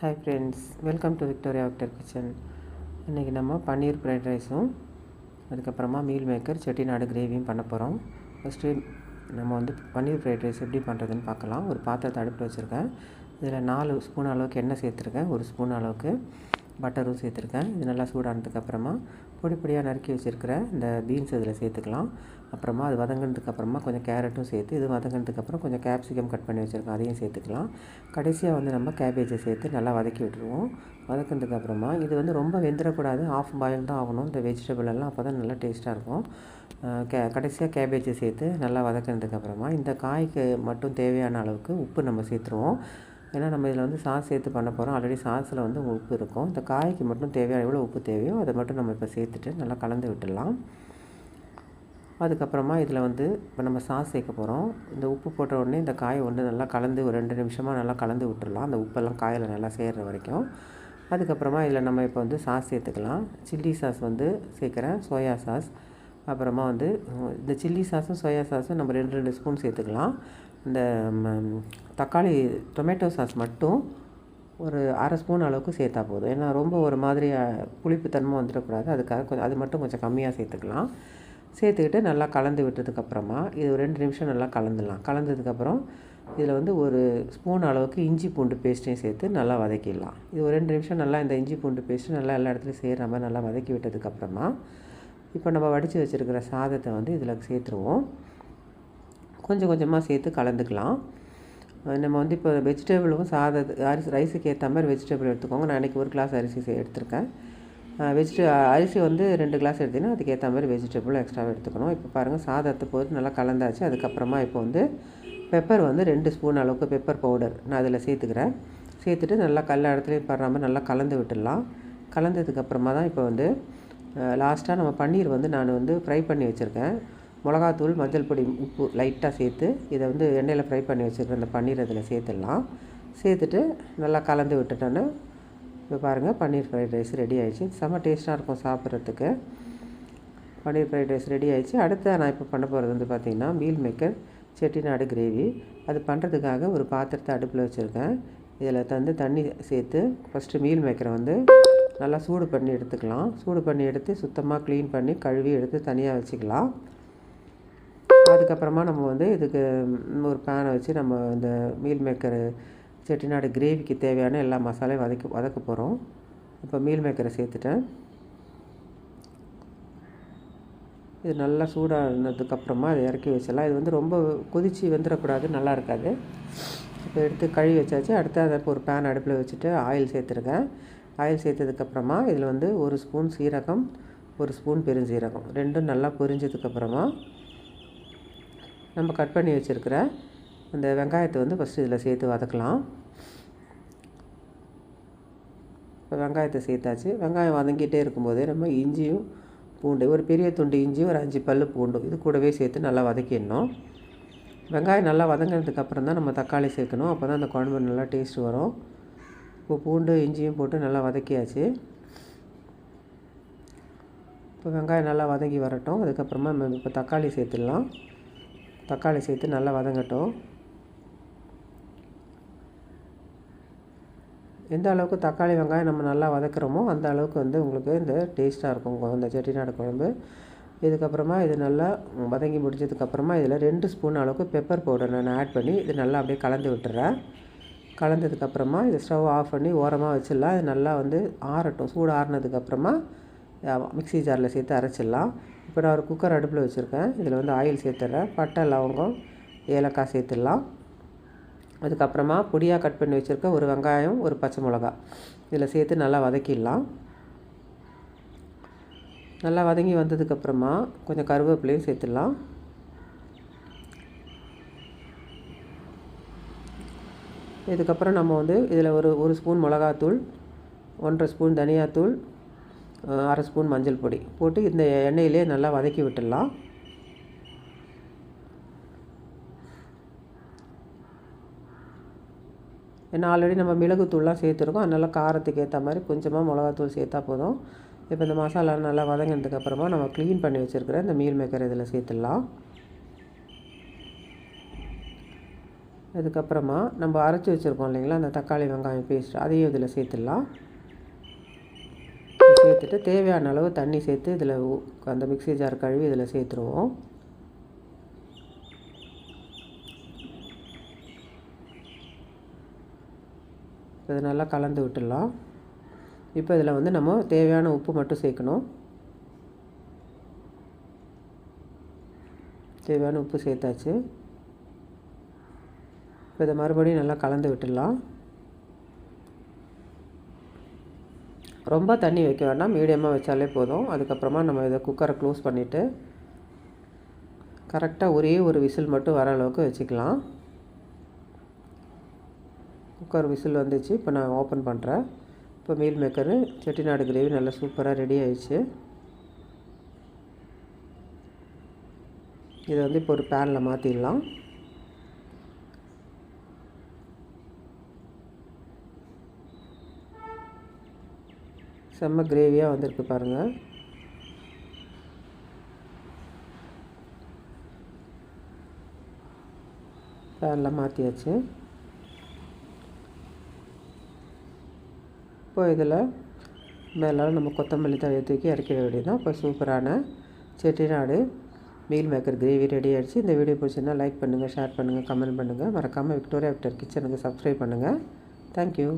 Hi friends welcome to Victoria Victor kitchen இன்றைக்கி நம்ம பன்னீர் fried ரைஸும் அதுக்கப்புறமா மீல் மேக்கர் செட்டிநாடு கிரேவியும் பண்ண போகிறோம் ஃபஸ்ட்டு நம்ம வந்து பன்னீர் ஃப்ரைட் ரைஸ் எப்படி பண்ணுறதுன்னு பார்க்கலாம். ஒரு பாத்திரத்தை அடுப்பில் வச்சுருக்கேன். இதில் நாலு ஸ்பூன் அளவுக்கு எண்ணெய் சேர்த்துருக்கேன். ஒரு ஸ்பூன் அளவுக்கு பட்டரும் சேர்த்துருக்கேன். இது நல்லா சூடானதுக்கப்புறமா பொடி பொடியாக நறுக்கி வச்சுருக்கிற இந்த பீன்ஸ் இதில் சேர்த்துக்கலாம். அப்புறமா அது வதங்கினதுக்கு அப்புறமா கொஞ்சம் கேரட்டும் சேர்த்து இது வதங்கினதுக்கு அப்புறம் கொஞ்சம் கேப்சிகம் கட் பண்ணி வச்சுருக்கோம். அதையும் சேர்த்துக்கலாம். கடைசியாக வந்து நம்ம கேபேஜை சேர்த்து நல்லா வதக்கி விட்டுருவோம். வதக்கினதுக்கு அப்புறமா இது வந்து ரொம்ப வெந்துடக்கூடாது ஆஃப் பாயில் தான் ஆகணும். இந்த வெஜிடபிள் எல்லாம் அப்போ தான் நல்லா டேஸ்ட்டாக இருக்கும். கே கடைசியாக கேபேஜை சேர்த்து நல்லா வதக்கினதுக்கு அப்புறமா இந்த காய்க்கு மட்டும் தேவையான அளவுக்கு உப்பு நம்ம சேர்த்துருவோம். ஏன்னா நம்ம இதில் வந்து சாஸ் சேர்த்து பண்ண போகிறோம் ஆல்ரெடி சாஸில் வந்து உப்பு இருக்கும். இந்த காய்க்கு மட்டும் தேவையான எவ்வளோ உப்பு தேவையோ அதை மட்டும் நம்ம இப்போ சேர்த்துட்டு நல்லா கலந்து விட்டுடலாம். அதுக்கப்புறமா இதில் வந்து இப்போ நம்ம சாஸ் சேர்க்க போகிறோம் இந்த உப்பு போட்ட உடனே இந்த காயை ஒன்று நல்லா கலந்து ஒரு ரெண்டு நிமிஷமாக நல்லா கலந்து விட்டுடலாம். அந்த உப்பெல்லாம் காயில் நல்லா சேர்கிற வரைக்கும். அதுக்கப்புறமா இதில் நம்ம இப்போ வந்து சாஸ் சேர்த்துக்கலாம். சில்லி சாஸ் வந்து சேர்க்குறேன். Soya sauce. அப்புறமா வந்து இந்த சில்லி சாஸும் சோயா சாஸும் நம்ம ரெண்டு ரெண்டு ஸ்பூன் சேர்த்துக்கலாம். இந்த தக்காளி டொமேட்டோ சாஸ் மட்டும் ஒரு அரை ஸ்பூன் அளவுக்கு சேர்த்தா போதும். ஏன்னா ரொம்ப ஒரு மாதிரி புளிப்புத்தன்மை வந்துடக்கூடாது. அதுக்காக கொஞ்சம் அது மட்டும் கொஞ்சம் கம்மியாக சேர்த்துக்கலாம். சேர்த்துக்கிட்டு நல்லா கலந்து விட்டதுக்கப்புறமா இது ஒரு ரெண்டு நிமிஷம் நல்லா கலந்துடலாம். கலந்ததுக்கப்புறம் இதில் வந்து ஒரு ஸ்பூன் அளவுக்கு இஞ்சி பூண்டு பேஸ்ட்டையும் சேர்த்து நல்லா வதக்கிடலாம். இது ஒரு ரெண்டு நிமிஷம் நல்லா இந்த இஞ்சி பூண்டு பேஸ்ட்டு நல்லா எல்லா இடத்துலையும் சேர்கிற மாதிரி நல்லா வதக்கி விட்டதுக்கப்புறமா இப்போ நம்ம வடித்து வச்சுருக்கிற சாதத்தை வந்து இதில் சேர்த்துருவோம். கொஞ்சம் கொஞ்சமாக சேர்த்து கலந்துக்கலாம். நம்ம வந்து இப்போ வெஜிடபிளும் சாதத்து அரிசி ரைஸுக்கு ஏற்ற மாதிரி வெஜிடபிள் எடுத்துக்கோங்க. நான் அன்றைக்கி ஒரு கிளாஸ் அரிசி எடுத்திருக்கேன். வெஜிட அரிசி வந்து ரெண்டு கிளாஸ் எடுத்திங்கன்னா அதுக்கேற்ற மாதிரி வெஜிடபிளும் எக்ஸ்ட்ராவாக எடுத்துக்கணும். இப்போ பாருங்கள் சாதத்தை போட்டு நல்லா கலந்தாச்சு. அதுக்கப்புறமா இப்போ வந்து பெப்பர் வந்து ரெண்டு ஸ்பூன் அளவுக்கு பெப்பர் பவுடர் நான் அதில் சேர்த்துக்கிறேன். சேர்த்துட்டு நல்லா கல்ல இடத்துலையும் படுறாமல் நல்லா கலந்து விட்டுடலாம். கலந்ததுக்கப்புறமா தான் இப்போ வந்து லாஸ்ட்டாக நம்ம பன்னீர் வந்து நான் வந்து ஃப்ரை பண்ணி வச்சுருக்கேன். மிளகாத்தூள் மஞ்சள் பொடி உப்பு லைட்டாக சேர்த்து இதை வந்து எண்ணெயில் ஃப்ரை பண்ணி வச்சுருக்க அந்த பன்னீர் அதில் சேர்த்துடலாம். சேர்த்துட்டு நல்லா கலந்து விட்டுட்டோன்னு இப்போ பாருங்கள் பன்னீர் ஃப்ரைட் ரைஸ் ரெடி ஆயிடுச்சு. செம்ம டேஸ்ட்டாக இருக்கும் சாப்பிட்றதுக்கு. பன்னீர் ஃப்ரைட் ரைஸ் ரெடி ஆயிடுச்சு. அடுத்து நான் இப்போ பண்ண போகிறது வந்து பார்த்திங்கன்னா மீல் மேக்கர் செட்டிநாடு கிரேவி அது பண்ணுறதுக்காக ஒரு பாத்திரத்தை அடுப்பில் வச்சுருக்கேன். இதில் தந்து தண்ணி சேர்த்து ஃபஸ்ட்டு மீல் மேக்கரை வந்து நல்லா சூடு பண்ணி எடுத்துக்கலாம். சூடு பண்ணி எடுத்து சுத்தமாக க்ளீன் பண்ணி கழுவி எடுத்து தனியாக வச்சுக்கலாம். அதுக்கப்புறமா நம்ம வந்து இதுக்கு ஒரு பேனை வச்சு நம்ம இந்த மீல் மேக்கர் செட்டிநாடு கிரேவிக்கு தேவையான எல்லா மசாலையும் வதக்கி வதக்க போகிறோம் இப்போ மீல் மேக்கரை சேர்த்துட்டேன். இது நல்லா சூடானதுக்கப்புறமா அதை இறக்கி வச்சிடலாம். இது வந்து ரொம்ப கொதித்து வெந்துடக்கூடாது நல்லா இருக்காது. இப்போ எடுத்து கழுவி வச்சாச்சு. அடுத்து அதை ஒரு பேன் அடுப்பில் வச்சுட்டு ஆயில் சேர்த்துருக்கேன். ஆயில் சேர்த்ததுக்கப்புறமா இதில் வந்து ஒரு ஸ்பூன் சீரகம் ஒரு ஸ்பூன் பெருஞ்சீரகம். ரெண்டும் நல்லா பொரிஞ்சதுக்கப்புறமா நம்ம கட் பண்ணி வச்சுருக்கிற அந்த வெங்காயத்தை வந்து ஃபஸ்ட்டு இதில் சேர்த்து வதக்கலாம். இப்போ வெங்காயத்தை சேர்த்தாச்சு. வெங்காயம் வதங்கிட்டே இருக்கும்போதே நம்ம இஞ்சியும் பூண்டு ஒரு பெரிய துண்டு இஞ்சி ஒரு அஞ்சு பல் பூண்டும் இது கூடவே சேர்த்து நல்லா வதக்கிடணும். வெங்காயம் நல்லா வதங்கினதுக்கப்புறம் தான் நம்ம தக்காளி சேர்க்கணும். அப்போ தான் அந்த குழம்பு நல்லா டேஸ்ட் வரும். இப்போ பூண்டு இஞ்சியும் போட்டு நல்லா வதக்கியாச்சு. இப்போ வெங்காயம் நல்லா வதங்கி வரட்டும். அதுக்கப்புறமா நம்ம இப்போ தக்காளி சேர்த்துடலாம். தக்காளி சேர்த்து நல்லா வதங்கட்டும். எந்த அளவுக்கு தக்காளி வெங்காயம் நம்ம நல்லா வதக்குறோமோ அந்த அளவுக்கு வந்து உங்களுக்கு இந்த டேஸ்ட்டாக இருக்கும். இந்த செட்டிநாடு குழம்பு. இதுக்கப்புறமா இது நல்லா வதங்கி முடிஞ்சதுக்கப்புறமா இதில் ரெண்டு ஸ்பூன் அளவுக்கு பெப்பர் பவுடர் நான் ஆட் பண்ணி இது நல்லா அப்படியே கலந்து விட்டுறேன். கலந்ததுக்கப்புறமா இது ஸ்டவ் ஆஃப் பண்ணி ஓரமாக வச்சிடலாம். இது நல்லா வந்து ஆறட்டும். சூடு ஆறுனதுக்கப்புறமா மிக்ஸி ஜாரில் சேர்த்து அரைச்சிடலாம். இப்போ நான் ஒரு குக்கர் அடுப்பில் வச்சுருக்கேன். இதில் வந்து ஆயில் சேர்த்துட்றேன். பட்டை லவங்கம் ஏலக்காய் சேர்த்துடலாம். அதுக்கப்புறமா பொடியாக கட் பண்ணி வச்சுருக்க ஒரு வெங்காயம் ஒரு பச்சை மிளகா. இதில் சேர்த்து நல்லா வதக்கிடலாம். நல்லா வதங்கி வந்ததுக்கப்புறமா கொஞ்சம் கருவேப்பிலையும் சேர்த்துடலாம். இதுக்கப்புறம் நம்ம வந்து இதில் ஒரு ஒரு ஸ்பூன் மிளகாத்தூள் ஒன்றரை ஸ்பூன் தனியாத்தூள் அரை ஸ்பூன் மஞ்சள் பொடி போட்டு இந்த எண்ணெயிலே நல்லா வதக்கி விட்டுடலாம். ஏன்னா ஆல்ரெடி நம்ம மிளகுத்தூள்லாம் சேர்த்துருக்கோம். அதனால் காரத்துக்கு ஏற்ற மாதிரி கொஞ்சமாக மிளகாத்தூள் சேர்த்தா போதும். இப்போ இந்த மசாலா நல்லா வதங்கினதுக்கப்புறமா நம்ம க்ளீன் பண்ணி வச்சுருக்கிற இந்த மீல் மேக்கர் இதில் சேர்த்துடலாம். அதுக்கப்புறமா நம்ம அரைச்சி வச்சுருக்கோம் இல்லைங்களா? அந்த தக்காளி வெங்காயம் பேஸ்ட் அதையும் இதில் சேர்த்துடலாம். சேர்த்துட்டு தேவையான அளவு தண்ணி சேர்த்து இதில் அந்த மிக்ஸி ஜார் கழுவி இதில் சேர்த்துருவோம். இது நல்லா கலந்து விட்டுடலாம். இப்போ இதில் வந்து நம்ம தேவையான உப்பு மட்டும் சேர்க்கணும். தேவையான உப்பு சேர்த்தாச்சு. இப்போ இதை மறுபடியும் நல்லா கலந்து விட்டுடலாம். ரொம்ப தண்ணி வைக்க வேண்டாம். மீடியமாக வச்சாலே போதும். அதுக்கப்புறமா நம்ம இதை குக்கரை க்ளோஸ் பண்ணிவிட்டு கரெக்டாக ஒரே ஒரு விசில் மட்டும் வர அளவுக்கு வச்சுக்கலாம். குக்கர் விசில் வந்துச்சு. இப்போ நான் ஓப்பன் பண்ணுறேன் இப்போ மீல் மேக்கரு செட்டிநாடு கிரேவி நல்லா சூப்பராக ரெடி ஆயிடுச்சு. இதை வந்து இப்போ ஒரு பேனில் மாற்றிடலாம் செம்ம கிரேவியாக வந்திருக்கு பாருங்கள் பேனில் மாற்றியாச்சு இப்போ இதில் மேலே நம்ம கொத்தமல்லி தழையை தூக்கி இறக்கிட வேண்டியதுதான். இப்போ சூப்பரான Chettinad meal maker gravy ready ஆகிடுச்சு இந்த வீடியோ பிடிச்சிருந்தா லைக் பண்ணுங்கள் ஷேர் பண்ணுங்கள் கமெண்ட் பண்ணுங்கள் மறக்காமல் விக்டோரியா விக்டர் கிச்சனுக்கு சப்ஸ்கிரைப் பண்ணுங்கள் தேங்க்யூ